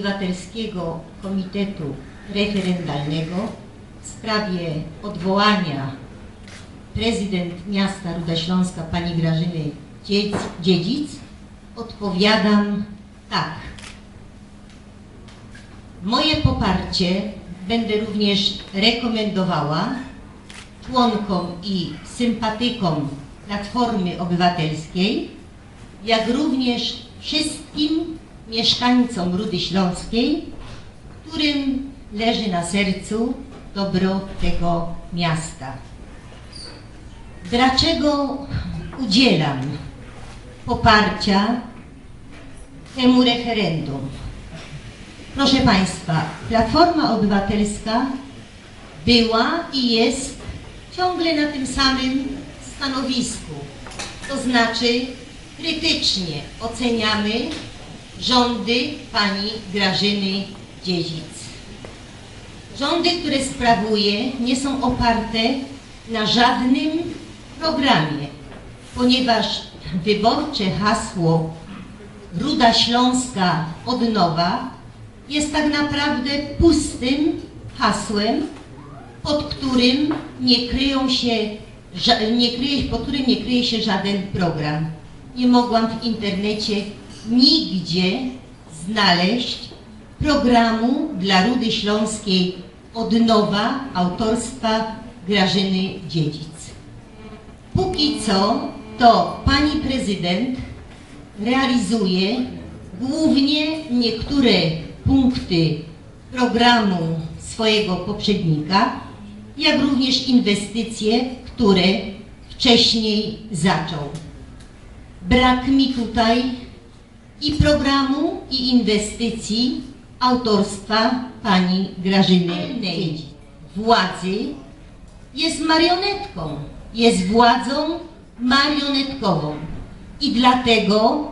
Obywatelskiego Komitetu Referendalnego w sprawie odwołania prezydent miasta Ruda Śląska pani Grażyny Dziedzic odpowiadam tak. Moje poparcie będę również rekomendowała członkom i sympatykom Platformy Obywatelskiej, jak również wszystkim mieszkańcom Rudy Śląskiej, którym leży na sercu dobro tego miasta. Dlaczego udzielam poparcia temu referendum? Proszę Państwa, Platforma Obywatelska była i jest ciągle na tym samym stanowisku. To znaczy krytycznie oceniamy rządy pani Grażyny Dziedzic. Rządy, które sprawuje, nie są oparte na żadnym programie, ponieważ wyborcze hasło Ruda Śląska od nowa jest tak naprawdę pustym hasłem, pod którym nie kryją się, nie kryje, pod którym nie kryje się żaden program. Nie mogłam w internecie nigdzie znaleźć programu dla Rudy Śląskiej od nowa autorstwa Grażyny Dziedzic. Póki co to pani prezydent realizuje głównie niektóre punkty programu swojego poprzednika, jak również inwestycje, które wcześniej zaczął. Brak mi tutaj i programu, i inwestycji autorstwa pani Grażyny Dziedzic. Władzy jest marionetką, jest władzą marionetkową i dlatego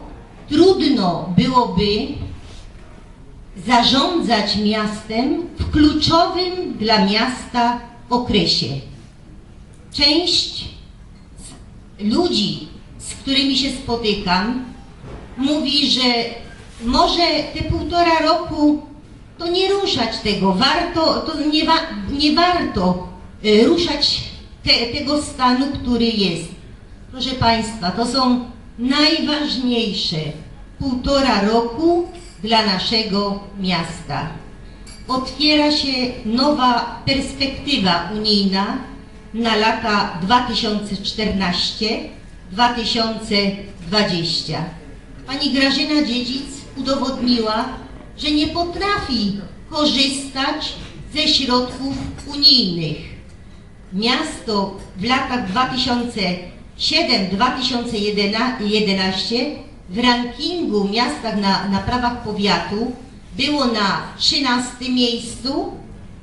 trudno byłoby zarządzać miastem w kluczowym dla miasta okresie. Część ludzi, z którymi się spotykam, mówi, że może te półtora roku to nie ruszać tego, warto, to nie, wa, nie warto y, ruszać te, tego stanu, który jest. Proszę Państwa, to są najważniejsze półtora roku dla naszego miasta. Otwiera się nowa perspektywa unijna na lata 2014-2020. Pani Grażyna Dziedzic udowodniła, że nie potrafi korzystać ze środków unijnych. Miasto w latach 2007-2011 w rankingu miastach na, na prawach powiatu było na 13 miejscu,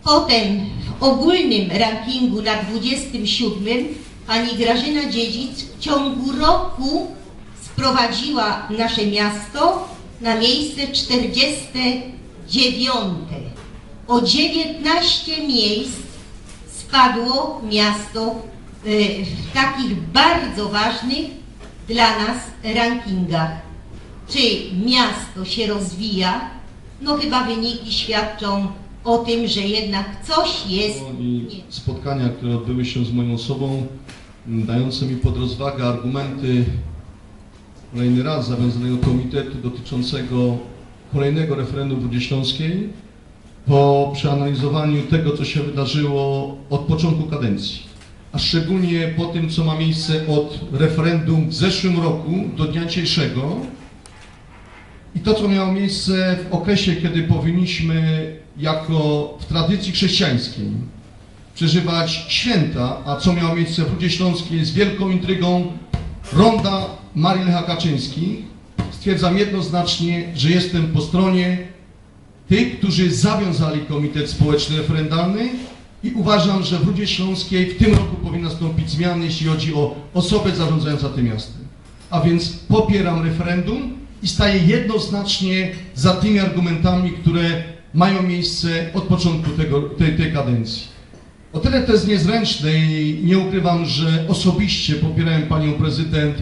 potem w ogólnym rankingu na 27 pani Grażyna Dziedzic w ciągu roku sprowadziła nasze miasto na miejsce 49. O 19 miejsc spadło miasto y, w takich bardzo ważnych dla nas rankingach. Czy miasto się rozwija? No chyba wyniki świadczą o tym, że jednak coś jest i nie spotkania, które odbyły się z moją osobą, dające mi pod rozwagę argumenty kolejny raz zawiązanego komitetu dotyczącego kolejnego referendum w Rudzie Śląskiej po przeanalizowaniu tego, co się wydarzyło od początku kadencji, a szczególnie po tym, co ma miejsce od referendum w zeszłym roku do dnia dzisiejszego, i to, co miało miejsce w okresie, kiedy powinniśmy jako w tradycji chrześcijańskiej przeżywać święta, a co miało miejsce w Rudzie Śląskiej z wielką intrygą ronda Marii Lecha stwierdzam jednoznacznie, że jestem po stronie tych, którzy zawiązali Komitet Społeczny Referendalny i uważam, że w Rudzie Śląskiej w tym roku powinny nastąpić zmiany, jeśli chodzi o osobę zarządzającą tym miastem. A więc popieram referendum i staję jednoznacznie za tymi argumentami, które mają miejsce od początku tego, tej, tej kadencji. O tyle to jest niezręczne i nie ukrywam, że osobiście popierałem panią prezydent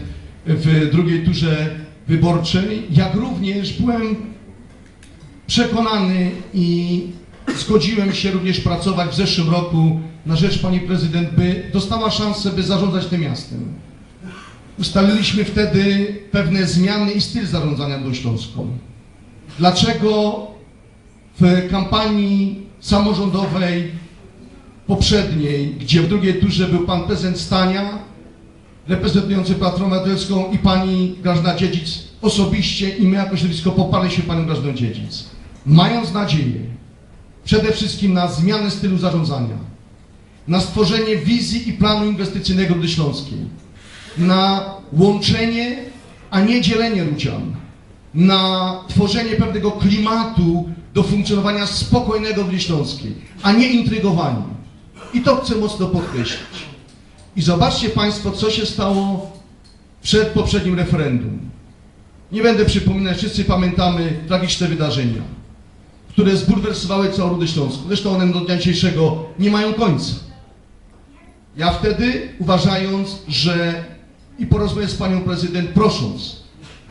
w drugiej turze wyborczej, jak również byłem przekonany i zgodziłem się również pracować w zeszłym roku na rzecz pani prezydent, by dostała szansę, by zarządzać tym miastem. Ustaliliśmy wtedy pewne zmiany i styl zarządzania do Śląską. Dlaczego w kampanii samorządowej poprzedniej, gdzie w drugiej turze był pan prezydent Stania, reprezentujący Platformę Obywatelską i pani Grażyna Dziedzic osobiście i my jako środowisko poparliśmy panią Grażynę Dziedzic. Mając nadzieję przede wszystkim na zmianę stylu zarządzania, na stworzenie wizji i planu inwestycyjnego do Śląskiej, na łączenie, a nie dzielenie ludzian, na tworzenie pewnego klimatu do funkcjonowania spokojnego w Śląskiej, a nie intrygowanie. I to chcę mocno podkreślić. I zobaczcie Państwo, co się stało przed poprzednim referendum. Nie będę przypominać, wszyscy pamiętamy tragiczne wydarzenia, które zbulwersowały całą Rudę Śląską. Zresztą one do dnia dzisiejszego nie mają końca. Ja wtedy, uważając, że i porozmawiać z Panią Prezydent, prosząc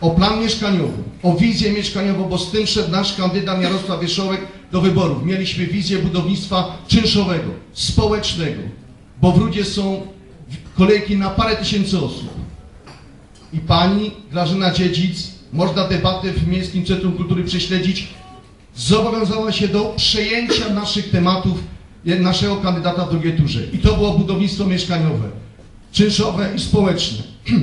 o plan mieszkaniowy, o wizję mieszkaniową, bo z tym szedł nasz kandydat Jarosław Wieszołek do wyborów. Mieliśmy wizję budownictwa czynszowego, społecznego, bo w Rudzie są kolejki na parę tysięcy osób. I pani Grażyna Dziedzic, można debatę w Miejskim Centrum Kultury prześledzić, zobowiązała się do przejęcia naszych tematów naszego kandydata w drugiej turze. I to było budownictwo mieszkaniowe, czynszowe i społeczne.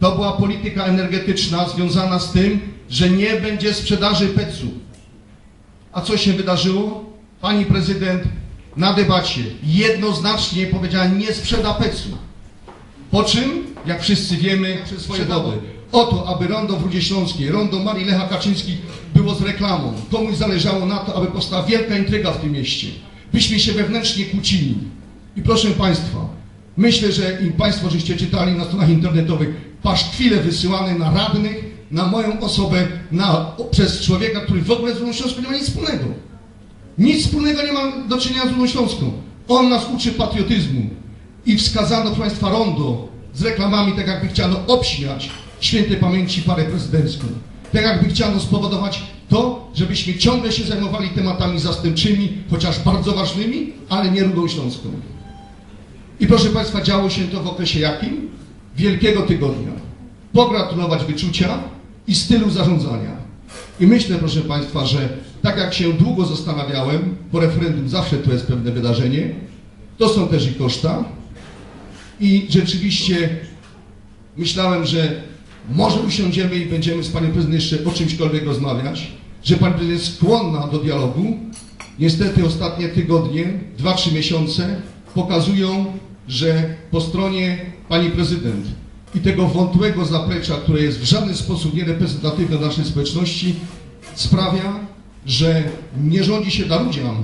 To była polityka energetyczna związana z tym, że nie będzie sprzedaży PEC-u. A co się wydarzyło? Pani prezydent na debacie jednoznacznie powiedziała, nie sprzeda PEC-u. Po czym, jak wszyscy wiemy, przez swoje o to, aby rondo w Rudzie Śląskiej, rondo Marii Lecha Kaczyński było z reklamą. Komuś zależało na to, aby powstała wielka intryga w tym mieście. Byśmy się wewnętrznie kłócili. I proszę Państwa, myślę, że i Państwo, żeście czytali na stronach internetowych, paszkwile wysyłane na radnych, na moją osobę, na, przez człowieka, który w ogóle z Rudą Śląską nie ma nic wspólnego. Nic wspólnego nie ma do czynienia z Rudą Śląską. On nas uczy patriotyzmu. I wskazano, proszę Państwa, rondo z reklamami, tak jakby chciano obśmiać świętej pamięci parę prezydencką. Tak jakby chciano spowodować to, żebyśmy ciągle się zajmowali tematami zastępczymi, chociaż bardzo ważnymi, ale nie Rudą Śląską. I proszę Państwa, działo się to w okresie jakim? Wielkiego Tygodnia. Pogratulować wyczucia i stylu zarządzania. I myślę, proszę Państwa, że tak jak się długo zastanawiałem, po referendum zawsze to jest pewne wydarzenie, to są też i koszta. I rzeczywiście myślałem, że może usiądziemy i będziemy z Panią Prezydent jeszcze o czymśkolwiek rozmawiać, że Pani Prezydent jest skłonna do dialogu. Niestety ostatnie tygodnie, dwa, trzy miesiące pokazują, że po stronie Pani Prezydent i tego wątłego zaplecza, które jest w żaden sposób niereprezentatywne dla naszej społeczności, sprawia, że nie rządzi się dla ludziom,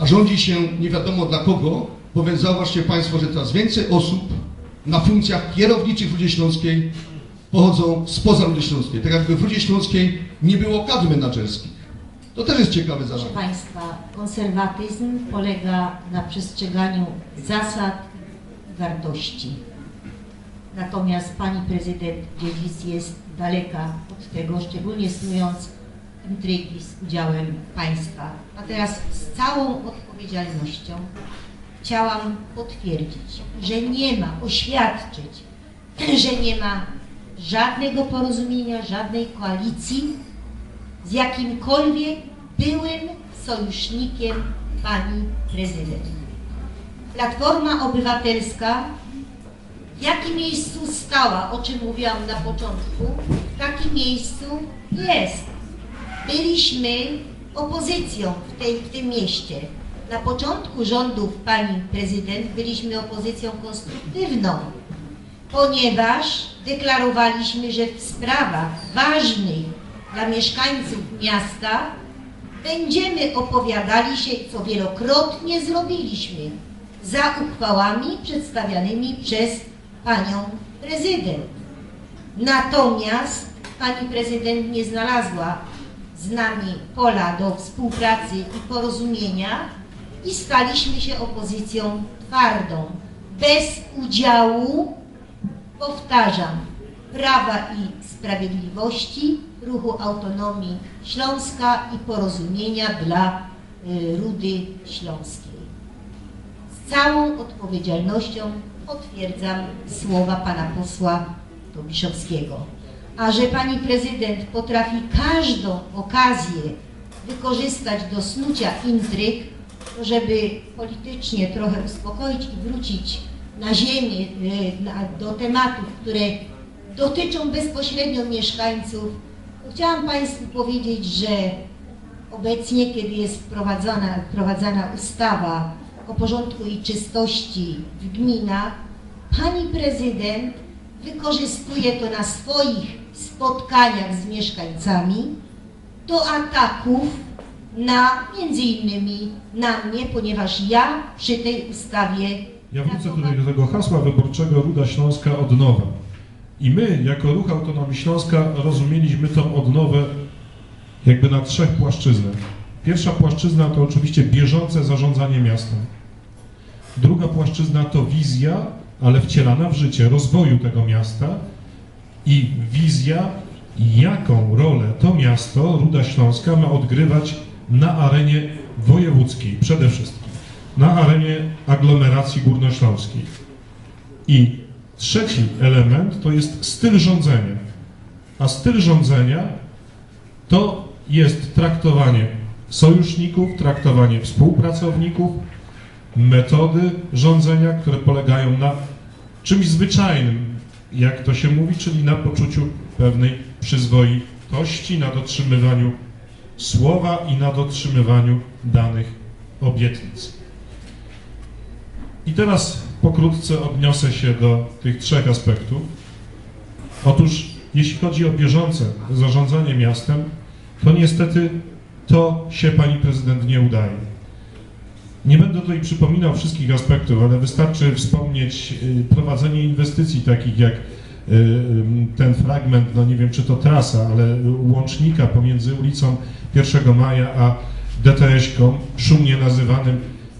a rządzi się nie wiadomo dla kogo, bowiem zauważcie Państwo, że coraz więcej osób na funkcjach kierowniczych w Rudzie Śląskiej pochodzą spoza Rudy Śląskiej. Tak jakby w Rudzie Śląskiej nie było kadr menadżerskich. To też jest ciekawe Proszę zadanie. Państwa, konserwatyzm polega na przestrzeganiu zasad i wartości. Natomiast pani prezydent Dziedzic jest daleka od tego, szczególnie snując intrygi z udziałem państwa. A teraz z całą odpowiedzialnością chciałam potwierdzić, że nie ma, oświadczyć, że nie ma żadnego porozumienia, żadnej koalicji z jakimkolwiek byłym sojusznikiem pani prezydent. Platforma Obywatelska w jakim miejscu stała, o czym mówiłam na początku, w takim miejscu jest. Byliśmy opozycją w, tej, w tym mieście. Na początku rządów pani prezydent byliśmy opozycją konstruktywną, ponieważ deklarowaliśmy, że w sprawach ważnych dla mieszkańców miasta będziemy opowiadali się, co wielokrotnie zrobiliśmy, za uchwałami przedstawianymi przez panią prezydent. Natomiast pani prezydent nie znalazła z nami pola do współpracy i porozumienia i staliśmy się opozycją twardą, bez udziału powtarzam, Prawa i Sprawiedliwości ruchu autonomii Śląska i porozumienia dla y, Rudy Śląskiej. Z całą odpowiedzialnością potwierdzam słowa pana posła Tobiszowskiego. A że pani prezydent potrafi każdą okazję wykorzystać do snucia intryg, żeby politycznie trochę uspokoić i wrócić na ziemię, na, do tematów, które dotyczą bezpośrednio mieszkańców, chciałam Państwu powiedzieć, że obecnie, kiedy jest wprowadzana, wprowadzana ustawa o porządku i czystości w gminach, Pani Prezydent wykorzystuje to na swoich spotkaniach z mieszkańcami do ataków na, między innymi na mnie, ponieważ ja przy tej ustawie Ja wrócę tutaj do tego hasła wyborczego Ruda Śląska od nowa. I my, jako Ruch Autonomii Śląska, rozumieliśmy tą odnowę jakby na trzech płaszczyznach. Pierwsza płaszczyzna to oczywiście bieżące zarządzanie miastem. Druga płaszczyzna to wizja, ale wcielana w życie rozwoju tego miasta i wizja, jaką rolę to miasto, Ruda Śląska, ma odgrywać na arenie wojewódzkiej przede wszystkim, na arenie aglomeracji górnośląskiej. I trzeci element to jest styl rządzenia. A styl rządzenia to jest traktowanie sojuszników, traktowanie współpracowników, metody rządzenia, które polegają na czymś zwyczajnym, jak to się mówi, czyli na poczuciu pewnej przyzwoitości, na dotrzymywaniu słowa i na dotrzymywaniu danych obietnic. I teraz pokrótce odniosę się do tych trzech aspektów. Otóż, jeśli chodzi o bieżące zarządzanie miastem, to niestety to się pani prezydent nie udaje. Nie będę tutaj przypominał wszystkich aspektów, ale wystarczy wspomnieć y, prowadzenie inwestycji takich jak ten fragment, no nie wiem czy to trasa, ale łącznika pomiędzy ulicą 1 Maja a DTS-ką, szumnie nazywanym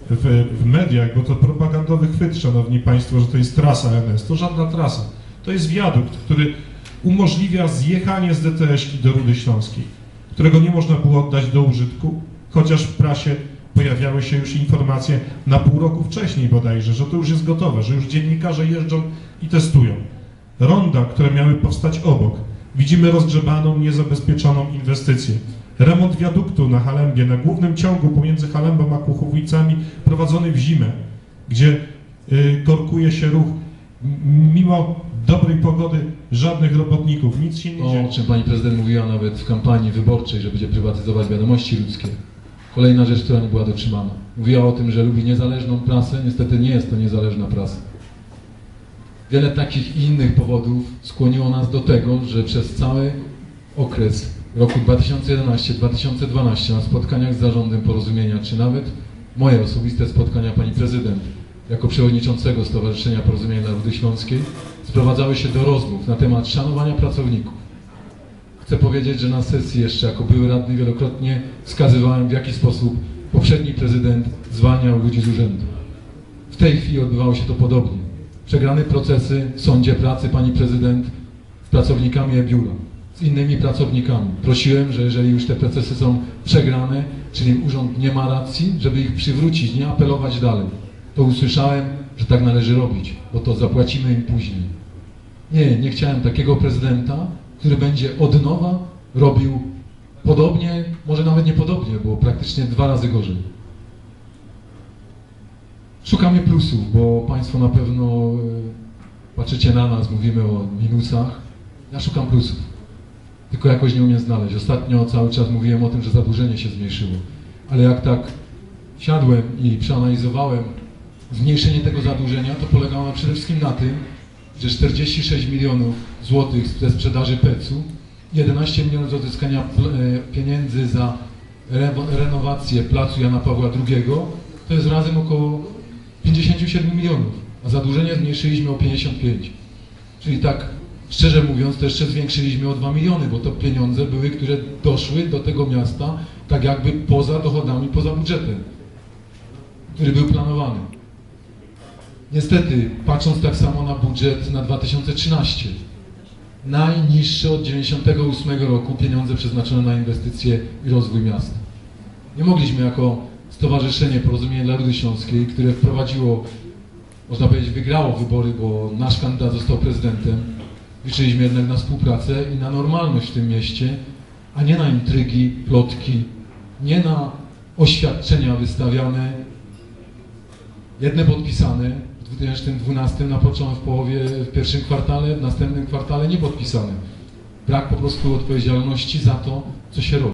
w, w mediach, bo to propagandowy chwyt, szanowni państwo, że to jest trasa NS. To żadna trasa. To jest wiadukt, który umożliwia zjechanie z DTS-ki do Rudy Śląskiej, którego nie można było oddać do użytku, chociaż w prasie pojawiały się już informacje na pół roku wcześniej bodajże, że to już jest gotowe, że już dziennikarze jeżdżą i testują. Ronda, które miały powstać obok, widzimy rozgrzebaną, niezabezpieczoną inwestycję. Remont wiaduktu na Halembie, na głównym ciągu pomiędzy Halembą a Kuchowicami, prowadzony w zimę, gdzie y, korkuje się ruch. Mimo dobrej pogody, żadnych robotników, nic się nie dzieje. O czym pani prezydent mówiła nawet w kampanii wyborczej, że będzie prywatyzować wiadomości ludzkie. Kolejna rzecz, która nie była dotrzymana. Mówiła o tym, że lubi niezależną prasę, niestety nie jest to niezależna prasa. Wiele takich i innych powodów skłoniło nas do tego, że przez cały okres roku 2011-2012 na spotkaniach z zarządem porozumienia, czy nawet moje osobiste spotkania pani prezydent jako przewodniczącego Stowarzyszenia Porozumienia Narody Śląskiej sprowadzały się do rozmów na temat szanowania pracowników. Chcę powiedzieć, że na sesji jeszcze jako były radny wielokrotnie wskazywałem w jaki sposób poprzedni prezydent zwalniał ludzi z urzędu. W tej chwili odbywało się to podobnie. Przegrane procesy w sądzie pracy pani prezydent z pracownikami e-biura, z innymi pracownikami. Prosiłem, że jeżeli już te procesy są przegrane, czyli urząd nie ma racji, żeby ich przywrócić, nie apelować dalej. To usłyszałem, że tak należy robić, bo to zapłacimy im później. Nie, nie chciałem takiego prezydenta, który będzie od nowa robił podobnie, może nawet nie podobnie, bo praktycznie dwa razy gorzej. Szukamy plusów, bo Państwo na pewno e, patrzycie na nas, mówimy o minusach. Ja szukam plusów, tylko jakoś nie umiem znaleźć. Ostatnio cały czas mówiłem o tym, że zadłużenie się zmniejszyło, ale jak tak siadłem i przeanalizowałem zmniejszenie tego zadłużenia, to polegało przede wszystkim na tym, że 46 milionów złotych ze sprzedaży PEC-u, 11 milionów z odzyskania e, pieniędzy za renowację placu Jana Pawła II, to jest razem około 57 milionów, a zadłużenie zmniejszyliśmy o 55. Czyli tak, szczerze mówiąc, to jeszcze zwiększyliśmy o 2 miliony, bo to pieniądze były, które doszły do tego miasta tak jakby poza dochodami, poza budżetem, który był planowany. Niestety, patrząc tak samo na budżet na 2013, najniższe od 98 roku pieniądze przeznaczone na inwestycje i rozwój miasta. Nie mogliśmy jako Stowarzyszenie Porozumienie dla Rudy Śląskiej, które wprowadziło, można powiedzieć, wygrało wybory, bo nasz kandydat został prezydentem, liczyliśmy jednak na współpracę i na normalność w tym mieście, a nie na intrygi, plotki, nie na oświadczenia wystawiane, jedne podpisane w 2012 na początku, w połowie, w pierwszym kwartale, w następnym kwartale nie podpisane. Brak po prostu odpowiedzialności za to, co się robi.